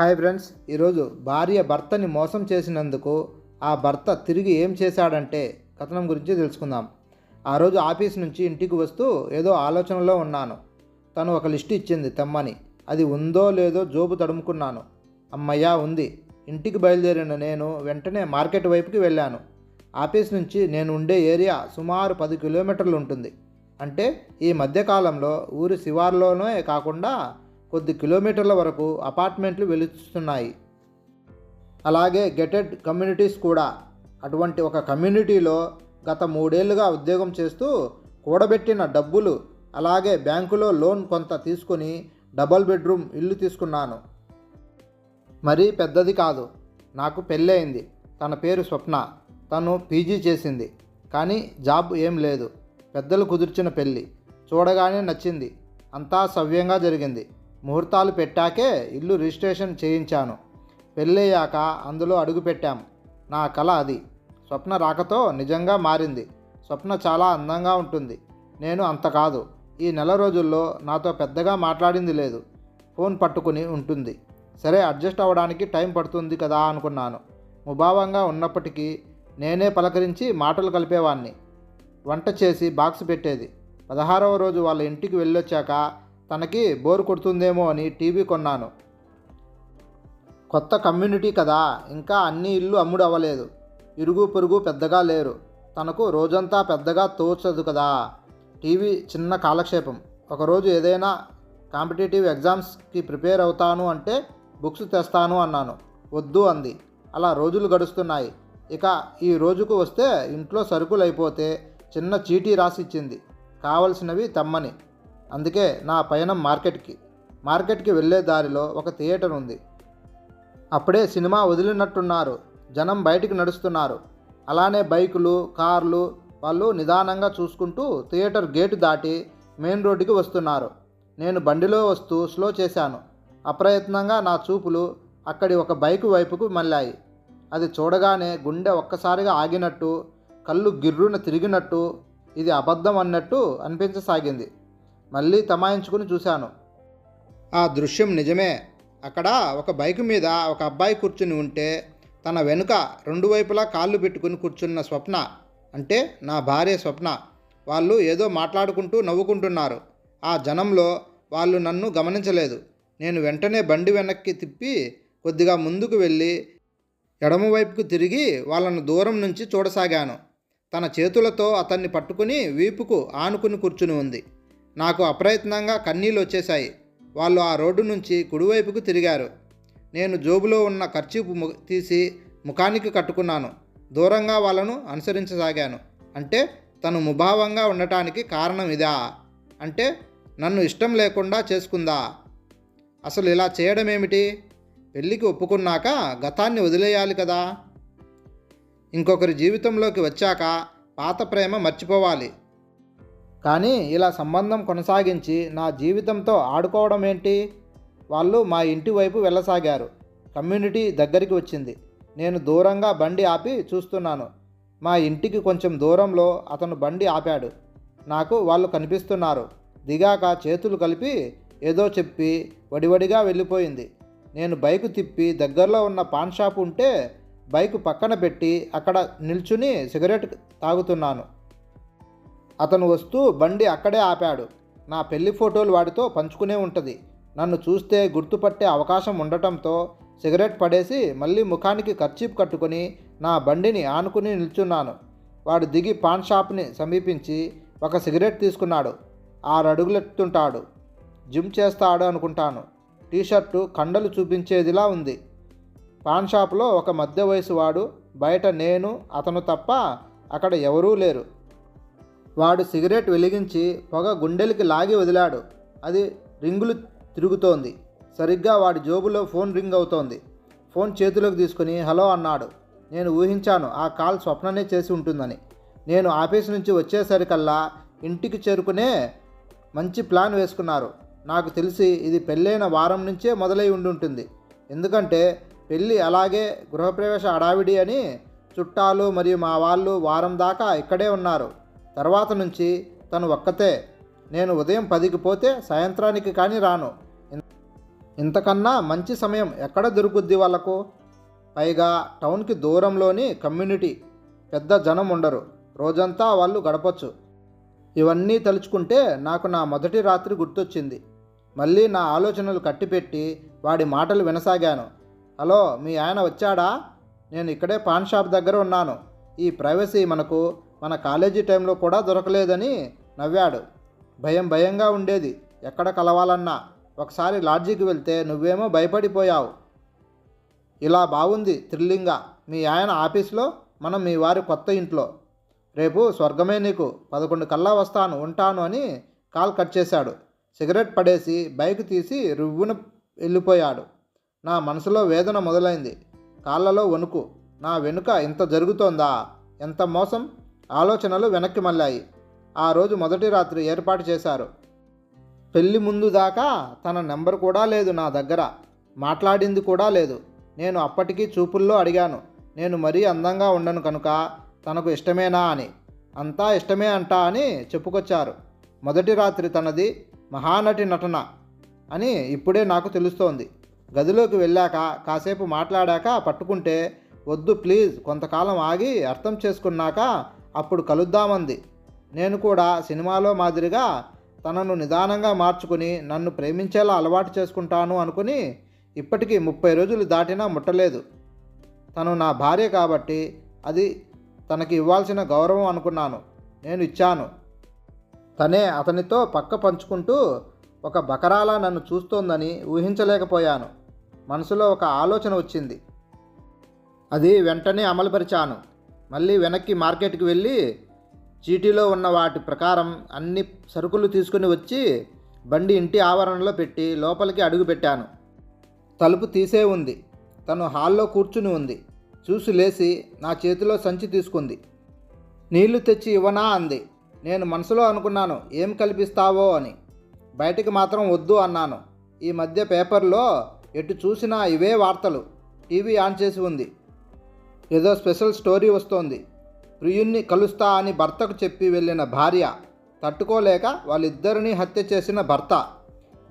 Hi friends ఈరోజు భార్య భర్తని మోసం చేసినందుకు ఆ భర్త తిరిగి ఏం చేశాడంటే కథనం గురించి తెలుసుకుందాం. ఆ రోజు ఆఫీస్ నుంచి ఇంటికి వస్తూ ఏదో ఆలోచనలో ఉన్నాను. తను ఒక లిస్ట్ ఇచ్చింది తెమ్మని. అది ఉందో లేదో జోబు తడుముకున్నాను. అమ్మయ్యా ఉంది. ఇంటికి బయలుదేరిన నేను వెంటనే మార్కెట్ వైపుకి వెళ్ళాను. ఆఫీస్ నుంచి నేను ఉండే ఏరియా సుమారు పది కిలోమీటర్లు ఉంటుంది. అంటే ఈ మధ్యకాలంలో ఊరి శివార్లోనే కాకుండా కొద్ది కిలోమీటర్ల వరకు అపార్ట్మెంట్లు వెలుస్తున్నాయి అలాగే గెటెడ్ కమ్యూనిటీస్ కూడా. అటువంటి ఒక కమ్యూనిటీలో గత మూడేళ్ళుగా ఉద్యోగం చేస్తూ కూడబెట్టిన డబ్బులు అలాగే బ్యాంకులో లోన్ కొంత తీసుకొని డబల్ బెడ్రూమ్ ఇల్లు తీసుకున్నాను. మరీ పెద్దది కాదు నాకు పెళ్ళయింది తన పేరు స్వప్న. తను పీజీ చేసింది కానీ జాబ్ ఏం లేదు. పెద్దలు కుదిర్చిన పెళ్ళి. చూడగానే నచ్చింది. అంతా సవ్యంగా జరిగింది. ముహూర్తాలు పెట్టాకే ఇల్లు రిజిస్ట్రేషన్ చేయించాను. పెళ్ళయ్యాక అందులో అడుగుపెట్టాం. నా కళ అది. స్వప్న రాకతో నిజంగా మారింది. స్వప్న చాలా అందంగా ఉంటుంది. నేను అంత కాదు. ఈ నెల రోజుల్లో నాతో పెద్దగా మాట్లాడింది లేదు. ఫోన్ పట్టుకుని ఉంటుంది. సరే అడ్జస్ట్ అవ్వడానికి టైం పడుతుంది కదా అనుకున్నాను. ముభావంగా ఉన్నప్పటికీ నేనే పలకరించి మాటలు కలిపేవాణ్ణి. వంట చేసి బాక్స్ పెట్టేది. పదహారవ రోజు వాళ్ళ ఇంటికి వెళ్ళొచ్చాక తనకి బోర్ కొడుతుందేమో అని టీవీ కొన్నాను. కొత్త కమ్యూనిటీ కదా ఇంకా అన్ని ఇల్లు అమ్ముడు అవ్వలేదు ఇరుగు పొరుగు పెద్దగా లేరు. తనకు రోజంతా పెద్దగా తోచదు కదా. టీవీ చిన్న కాలక్షేపం. ఒకరోజు ఏదైనా కాంపిటేటివ్ ఎగ్జామ్స్కి ప్రిపేర్ అవుతాను అంటే బుక్స్ తెస్తాను అన్నాను. వద్దు అంది. అలా రోజులు గడుస్తున్నాయి. ఇక ఈ రోజుకు వస్తే ఇంట్లో సరుకులు అయిపోతే చిన్న చీటీ రాసిచ్చింది. కావలసినవి తమ్మని. అందుకే నా పయనం మార్కెట్కి. మార్కెట్కి వెళ్ళే దారిలో ఒక థియేటర్ ఉంది. అప్పుడే సినిమా వదిలినట్టున్నారు. జనం బయటికి నడుస్తున్నారు. అలానే బైకులు కార్లు వాళ్ళు నిదానంగా చూసుకుంటూ థియేటర్ గేటు దాటి మెయిన్ రోడ్డుకి వస్తున్నారు. నేను బండిలో వస్తూ స్లో చేశాను. అప్రయత్నంగా నా చూపులు అక్కడి ఒక బైకు వైపుకు మళ్ళాయి. అది చూడగానే గుండె ఒక్కసారిగా ఆగినట్టు కళ్ళు గిర్రున తిరిగినట్టు ఇది అబద్ధం అన్నట్టు అనిపించసాగింది. మళ్ళీ తమాయించుకుని చూశాను. ఆ దృశ్యం నిజమే. అక్కడ ఒక బైక్ మీద ఒక అబ్బాయి కూర్చుని ఉంటే తన వెనుక రెండు వైపులా కాళ్ళు పెట్టుకుని కూర్చున్న స్వప్న అంటే నా భార్య స్వప్న వాళ్ళు ఏదో మాట్లాడుకుంటూ నవ్వుకుంటున్నారు. ఆ జనంలో వాళ్ళు నన్ను గమనించలేదు. నేను వెంటనే బండి వెనక్కి తిప్పి కొద్దిగా ముందుకు వెళ్ళి ఎడమవైపుకు తిరిగి వాళ్ళను దూరం నుంచి చూడసాగాను. తన చేతులతో అతన్ని పట్టుకుని వీపుకు ఆనుకుని కూర్చుని ఉంది. నాకు అప్రయత్నంగా కన్నీళ్ళు వచ్చేశాయి. వాళ్ళు ఆ రోడ్డు నుంచి కుడివైపుకు తిరిగారు. నేను జోబులో ఉన్న ఖర్చీపు ము- తీసి ముఖానికి కట్టుకున్నాను. దూరంగా వాళ్ళను అనుసరించసాగాను. అంటే తను ముభావంగా ఉండటానికి కారణం ఇదా? అంటే నన్ను ఇష్టం లేకుండా చేసుకుందా? అసలు ఇలా చేయడం ఏమిటి పెళ్ళికి ఒప్పుకున్నాక గతాన్ని వదిలేయాలి కదా? ఇంకొకరి జీవితంలోకి వచ్చాక పాత ప్రేమ మర్చిపోవాలి. కానీ ఇలా సంబంధం కొనసాగించి నా జీవితంతో ఆడుకోవడం ఏంటి? వాళ్ళు మా ఇంటి వైపు వెళ్ళసాగారు. కమ్యూనిటీ దగ్గరికి వచ్చింది. నేను దూరంగా బండి ఆపి చూస్తున్నాను. మా ఇంటికి కొంచెం దూరంలో అతను బండి ఆపాడు. నాకు వాళ్ళు కనిపిస్తున్నారు. దిగాక చేతులు కలిపి ఏదో చెప్పి వడివడిగా వెళ్ళిపోయింది. నేను బైకు తిప్పి దగ్గరలో ఉన్న పాన్ షాప్ ఉంటే బైకు పక్కన పెట్టి అక్కడ నిల్చుని సిగరెట్ తాగుతున్నాను. అతను వస్తూ బండి అక్కడే ఆపాడు. నా పెళ్ళి ఫోటోలు వాడితో పంచుకునే ఉంటుంది. నన్ను చూస్తే గుర్తుపట్టే అవకాశం ఉండటంతో సిగరెట్ పడేసి మళ్ళీ ముఖానికి కర్చీప్ కట్టుకొని నా బండిని ఆనుకుని నిల్చున్నాను. వాడు దిగి పాన్ షాప్ని సమీపించి ఒక సిగరెట్ తీసుకున్నాడు. ఆరు అడుగులెత్తుంటాడు జిమ్ చేస్తాడు అనుకుంటాను. టీషర్టు కండలు చూపించేదిలా ఉంది. పాన్ షాప్లో ఒక మధ్య వయసు వాడు బయట నేను అతను తప్ప అక్కడ ఎవరూ లేరు. వాడు సిగరెట్ వెలిగించి పొగ గుండెలకి లాగి వదిలాడు. అది రింగులు తిరుగుతోంది. సరిగ్గా వాడి జోబులో ఫోన్ రింగ్ అవుతోంది. ఫోన్ చేతిలోకి తీసుకుని హలో అన్నాడు. నేను ఊహించాను ఆ కాల్ స్వప్ననే చేసి ఉంటుందని. నేను ఆఫీస్ నుంచి వచ్చేసరికల్లా ఇంటికి చేరుకునే మంచి ప్లాన్ వేసుకున్నారు. నాకు తెలిసి ఇది పెళ్ళైన వారం నుంచే మొదలై ఉండుంటుంది. ఎందుకంటే పెళ్ళి అలాగే గృహప్రవేశ హడావిడి అని చుట్టాలు మరియు మా వాళ్ళు వారం దాకా ఇక్కడే ఉన్నారు. తర్వాత నుంచి తను ఒక్కతే. నేను ఉదయం పదికి పోతే సాయంత్రానికి కానీ రాను. ఇంతకన్నా మంచి సమయం ఎక్కడ దొరుకుద్ది వాళ్ళకు? పైగా టౌన్కి దూరంలోని కమ్యూనిటీ. పెద్ద జనం ఉండరు. రోజంతా వాళ్ళు గడపచ్చు. ఇవన్నీ తలుచుకుంటే నాకు నా మొదటి రాత్రి గుర్తొచ్చింది. మళ్ళీ నా ఆలోచనలు కట్టిపెట్టి వాడి మాటలు వినసాగాను. హలో మీ ఆయన వచ్చాడా? నేను ఇక్కడే పాన్ షాప్ దగ్గర ఉన్నాను. ఈ ప్రైవసీ మనకు మన కాలేజీ టైంలో కూడా దొరకలేదని నవ్వాడు. భయం భయంగా ఉండేది. ఎక్కడ కలవాలన్నా? ఒకసారి లాడ్జికి వెళ్తే నువ్వేమో భయపడిపోయావు. ఇలా బాగుంది థ్రిల్లింగ్గా మీ ఆయన ఆఫీస్లో మనం మీ వారి కొత్త ఇంట్లో. రేపు స్వర్గమే నీకు. పదకొండు కల్లా వస్తాను ఉంటాను అని కాల్ కట్ చేశాడు. సిగరెట్ పడేసి బైక్ తీసి రువ్వున వెళ్ళిపోయాడు. నా మనసులో వేదన మొదలైంది. కాళ్ళలో వణుకు. నా వెనుక ఇంత జరుగుతోందా? ఎంత మోసం? ఆలోచనలు వెనక్కి మళ్ళాయి. ఆ రోజు మొదటి రాత్రి ఏర్పాటు చేశారు. పెళ్ళి ముందు దాకా తన నెంబర్ కూడా లేదు నా దగ్గర. మాట్లాడింది కూడా లేదు. నేను అప్పటికీ చూపుల్లో అడిగాను. నేను మరీ అందంగా ఉండను కనుక తనకు ఇష్టమేనా అని. అంతా ఇష్టమే అంట అని చెప్పుకొచ్చారు. మొదటి రాత్రి తనది మహానటి నటన అని ఇప్పుడే నాకు తెలుస్తోంది. గదిలోకి వెళ్ళాక కాసేపు మాట్లాడాక పట్టుకుంటే వద్దు ప్లీజ్ కొంతకాలం ఆగి అర్థం చేసుకున్నాక అప్పుడు కలుద్దామంది. నేను కూడా సినిమాలో మాదిరిగా తనను నిదానంగా మార్చుకుని నన్ను ప్రేమించేలా అలవాటు చేసుకుంటాను అనుకుని ఇప్పటికీ ముప్పై రోజులు దాటినా ముట్టలేదు. తను నా భార్య కాబట్టి అది తనకి ఇవ్వాల్సిన గౌరవం అనుకున్నాను. నేను ఇచ్చాను. తనే అతనితో పక్క పంచుకుంటూ ఒక బకరాలా నన్ను చూస్తోందని ఊహించలేకపోయాను. మనసులో ఒక ఆలోచన వచ్చింది. అది వెంటనే అమలుపరిచాను. మళ్ళీ వెనక్కి మార్కెట్కి వెళ్ళి చీటీలో ఉన్న వాటి ప్రకారం అన్ని సరుకులు తీసుకుని వచ్చి బండి ఇంటి ఆవరణలో పెట్టి లోపలికి అడుగు పెట్టాను. తలుపు తీసే ఉంది. తను హాల్లో కూర్చుని ఉంది. చూసి లేచి నా చేతిలో సంచి తీసుకుంది. నీళ్ళు తెచ్చి ఇవ్వనా అంది. నేను మనసులో అనుకున్నాను ఏం కల్పిస్తావో అని. బయటికి మాత్రం వద్దు అన్నాను. ఈ మధ్య పేపర్లో ఎటు చూసినా ఇవే వార్తలు. టీవీ ఆన్ చేసి ఉంది. ఏదో స్పెషల్ స్టోరీ వస్తోంది. ప్రియుణ్ణి కలుస్తా అని భర్తకు చెప్పి వెళ్ళిన భార్య తట్టుకోలేక వాళ్ళిద్దరినీ హత్య చేసిన భర్త.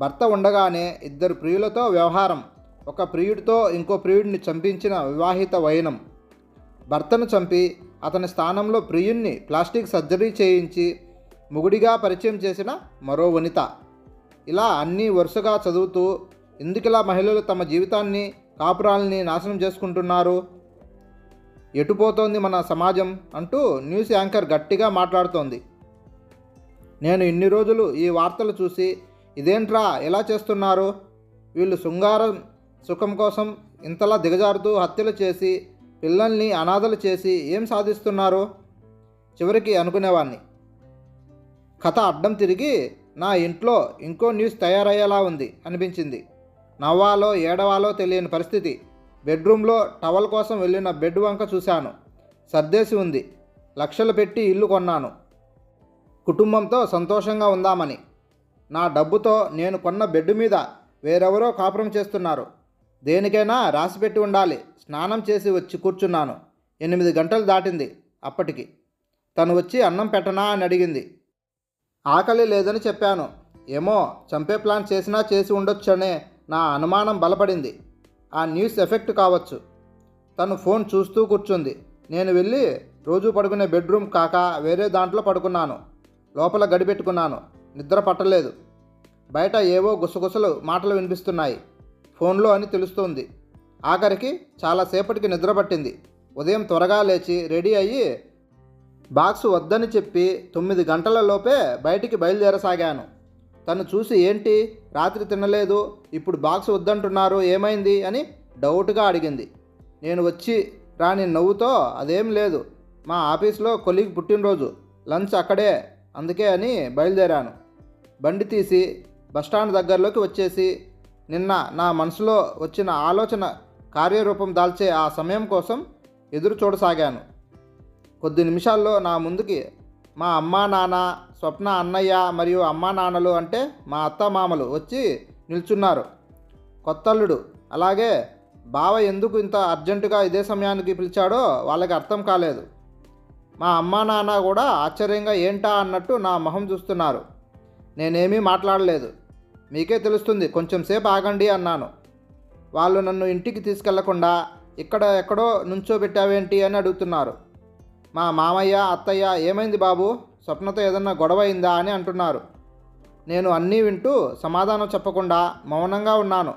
భర్త ఉండగానే ఇద్దరు ప్రియులతో వ్యవహారం. ఒక ప్రియుడితో ఇంకో ప్రియుడిని చంపించిన వివాహిత వైనం. భర్తను చంపి అతని స్థానంలో ప్రియుణ్ణి ప్లాస్టిక్ సర్జరీ చేయించి ముగుడిగా పరిచయం చేసిన మరో వనిత. ఇలా అన్నీ వరుసగా చదువుతూ ఎందుకిలా మహిళలు తమ జీవితాన్ని కాపురాల్ని నాశనం చేసుకుంటున్నారు? ఎటుపోతోంది మన సమాజం అంటూ న్యూస్ యాంకర్ గట్టిగా మాట్లాడుతోంది. నేను ఇన్ని రోజులు ఈ వార్తలు చూసి ఇదేంట్రా ఎలా చేస్తున్నారు? వీళ్ళు శృంగారం సుఖం కోసం ఇంతలా దిగజారుతూ హత్యలు చేసి పిల్లల్ని అనాథలు చేసి ఏం సాధిస్తున్నారు? చివరికి అనుకునేవాణ్ణి. కథ అడ్డం తిరిగి నా ఇంట్లో ఇంకో న్యూస్ తయారయ్యేలా ఉంది అనిపించింది. నవ్వాలో ఏడవాలో తెలియని పరిస్థితి. బెడ్రూమ్లో టవల్ కోసం వెళ్ళిన బెడ్ వంక చూశాను. సర్దేసి ఉంది. లక్షలు పెట్టి ఇల్లు కొన్నాను. కుటుంబంతో సంతోషంగా ఉందామని. నా డబ్బుతో నేను కొన్న బెడ్ మీద వేరెవరో కాపురం చేస్తున్నారు. దేనికైనా రాసిపెట్టి ఉండాలి. స్నానం చేసి వచ్చి కూర్చున్నాను. ఎనిమిది గంటలు దాటింది అప్పటికి. తను వచ్చి అన్నం పెట్టనా అని అడిగింది. ఆకలి లేదని చెప్పాను. ఏమో చంపే ప్లాన్ చేసినా చేసి ఉండొచ్చనే నా అనుమానం బలపడింది. ఆ న్యూస్ ఎఫెక్ట్ కావచ్చు. తను ఫోన్ చూస్తూ కూర్చుంది. నేను వెళ్ళి రోజు పడుకునే బెడ్రూమ్ కాక వేరే దాంట్లో పడుకున్నాను. లోపల గడిపెట్టుకున్నాను నిద్ర పట్టలేదు. బయట ఏవో గుసగుసలు మాటలు వినిపిస్తున్నాయి. ఫోన్లో అని తెలుస్తోంది. ఆఖరికి చాలాసేపటికి నిద్ర పట్టింది. ఉదయం త్వరగా లేచి రెడీ అయ్యి బాక్స్ వద్దని చెప్పి తొమ్మిది గంటలలోపే బయటికి బయలుదేరసాగాను. తను చూసి ఏంటి? రాత్రి తినలేదు ఇప్పుడు బాక్స్ వద్దంటున్నారు ఏమైంది? అని డౌట్గా అడిగింది. నేను వచ్చి రాని నవ్వుతో అదేం లేదు మా ఆఫీస్లో కొలిగ్ పుట్టినరోజు లంచ్ అక్కడే అందుకే అని బయలుదేరాను. బండి తీసి బస్టాండ్ దగ్గరలోకి వచ్చేసి నిన్న నా మనసులో వచ్చిన ఆలోచన కార్యరూపం దాల్చే ఆ సమయం కోసం ఎదురు చూడసాగాను కొద్ది నిమిషాల్లో నా ముందుకి మా అమ్మా నాన్న స్వప్న అన్నయ్య మరియు అమ్మా నాన్నలు అంటే మా అత్త మామలు వచ్చి నిల్చున్నారు. కొత్తల్లుడు అలాగే బావ ఎందుకు ఇంత అర్జెంటుగా ఇదే సమయానికి పిలిచాడో వాళ్ళకి అర్థం కాలేదు. మా అమ్మా నాన్న కూడా ఆశ్చర్యంగా ఏంటా అన్నట్టు నా మొహం చూస్తున్నారు. నేనేమీ మాట్లాడలేదు. మీకే తెలుస్తుంది కొంచెం సేపు ఆగండి అన్నాను. వాళ్ళు నన్ను ఇంటికి తీసుకెళ్ళకుండా ఇక్కడ ఎక్కడో నుంచోబెట్టావేంటి అని అడుగుతున్నారు. మా మామయ్య అత్తయ్య ఏమైంది బాబు? స్వప్నతో ఏదన్నా గొడవ అయిందా అని అంటున్నారు. నేను అన్నీ వింటూ సమాధానం చెప్పకుండా మౌనంగా ఉన్నాను.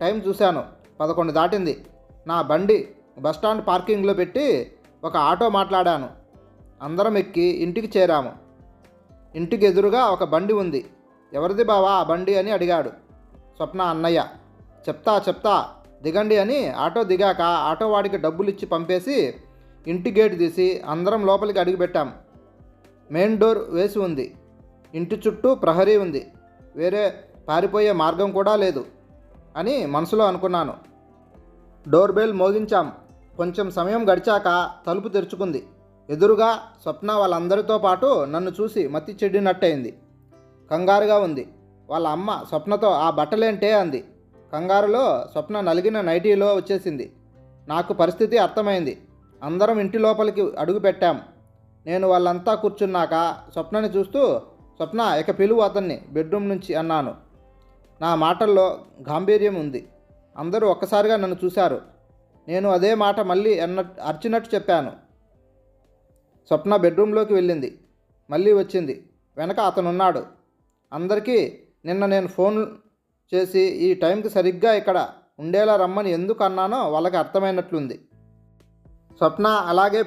టైం చూశాను. పదకొండు దాటింది. నా బండి బస్టాండ్ పార్కింగ్లో పెట్టి ఒక ఆటో మాట్లాడాను. అందరం ఎక్కి ఇంటికి చేరాము. ఇంటికి ఎదురుగా ఒక బండి ఉంది. ఎవరిది బావా ఆ బండి అని అడిగాడు. స్వప్న అన్నయ్య చెప్తా చెప్తా దిగండి అని ఆటో దిగాక ఆటో వాడికి డబ్బులు ఇచ్చి పంపేసి ఇంటి గేటు తీసి అందరం లోపలికి అడుగుపెట్టాము మెయిన్ డోర్ వేసి ఉంది. ఇంటి చుట్టూ ప్రహరీ ఉంది. వేరే పారిపోయే మార్గం కూడా లేదు అని మనసులో అనుకున్నాను. డోర్ బెల్ మోగించాం. కొంచెం సమయం గడిచాక తలుపు తెరుచుకుంది. ఎదురుగా స్వప్న వాళ్ళందరితో పాటు నన్ను చూసి మత్తి చెడినట్టయింది. కంగారుగా ఉంది. వాళ్ళ అమ్మ స్వప్నతో ఆ బట్టలేంటే అంది. కంగారులో స్వప్న నలిగిన నైటీలో వచ్చేసింది. నాకు పరిస్థితి అర్థమైంది. అందరం ఇంటి లోపలికి అడుగు పెట్టాం. నేను వాళ్ళంతా కూర్చున్నాక స్వప్నని చూస్తూ స్వప్న ఇక పిలువు అతన్ని బెడ్రూమ్ నుంచి అన్నాను. నా మాటల్లో గాంభీర్యం ఉంది. అందరూ ఒక్కసారిగా నన్ను చూశారు. నేను అదే మాట మళ్ళీ అన్న అర్చినట్టు చెప్పాను. స్వప్న బెడ్రూమ్లోకి వెళ్ళింది. మళ్ళీ వచ్చింది. వెనక అతనున్నాడు. అందరికీ నిన్న నేను ఫోన్ చేసి ఈ టైంకి సరిగ్గా ఇక్కడ ఉండేలా రమ్మని ఎందుకు అన్నానో వాళ్ళకి అర్థమైనట్లుంది స్వప్న అలాగే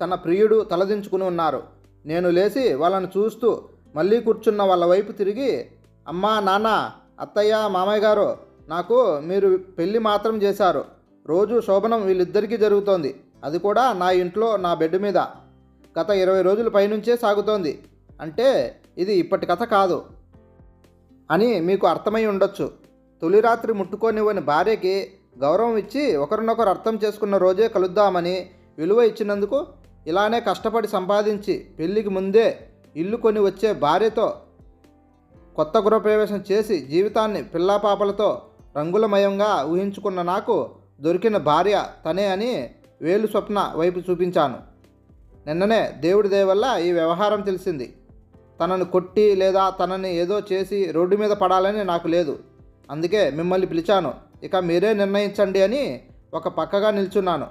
తన ప్రియుడు తలదించుకుని ఉన్నారు. నేను లేచి వాళ్ళని చూస్తూ మళ్ళీ కూర్చున్న వాళ్ళ వైపు తిరిగి అమ్మా నాన్న అత్తయ్య మామయ్య గారు నాకు మీరు పెళ్ళి మాత్రం చేశారు. రోజు శోభనం వీళ్ళిద్దరికీ జరుగుతోంది. అది కూడా నా ఇంట్లో నా బెడ్ మీద. గత ఇరవై రోజుల పైనుంచే సాగుతోంది. అంటే ఇది ఇప్పటి కథ కాదు అని మీకు అర్థమై ఉండొచ్చు. తొలి రాత్రి ముట్టుకోనివ్వని భార్యకి గౌరవం ఇచ్చి ఒకరినొకరు అర్థం చేసుకున్న రోజే కలుద్దామని విలువ ఇచ్చినందుకు ఇలానే కష్టపడి సంపాదించి పెళ్ళికి ముందే ఇల్లు కొని వచ్చే భార్యతో కొత్త గృహప్రవేశం చేసి జీవితాన్ని పిల్లాపాపలతో రంగులమయంగా ఊహించుకున్న నాకు దొరికిన భార్య తనే అని వేలు స్వప్న వైపు చూపించాను. నిన్ననే దేవుడి దయ వల్ల ఈ వ్యవహారం తెలిసింది. తనను కొట్టి లేదా తనని ఏదో చేసి రోడ్డు మీద పడాలని నాకు లేదు. అందుకే మిమ్మల్ని పిలిచాను. ఇక మీరే నిర్ణయించండి అని ఒక పక్కగా నిల్చున్నాను.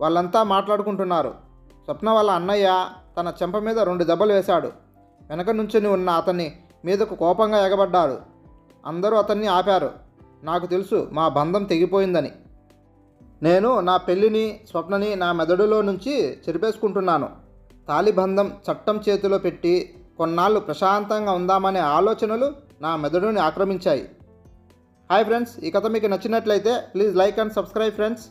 వాళ్ళంతా మాట్లాడుకుంటున్నారు. స్వప్న వాళ్ళ అన్నయ్య తన చెంప మీద రెండు దెబ్బలు వేశాడు. వెనక నుంచుని ఉన్న అతన్ని మీదకు కోపంగా ఎగబడ్డాడు. అందరూ అతన్ని ఆపారు. నాకు తెలుసు మా బంధం తెగిపోయిందని. నేను నా పెళ్ళిని స్వప్నని నా మెదడులో నుంచి చెరిపేసుకుంటున్నాను. తాలిబంధం చట్టం చేతిలో పెట్టి కొన్నాళ్ళు ప్రశాంతంగా ఉందామనే ఆలోచనలు నా మెదడుని ఆక్రమించాయి. హాయ్ ఫ్రెండ్స్ ఈ కథ మీకు నచ్చినట్లయితే please like and subscribe friends.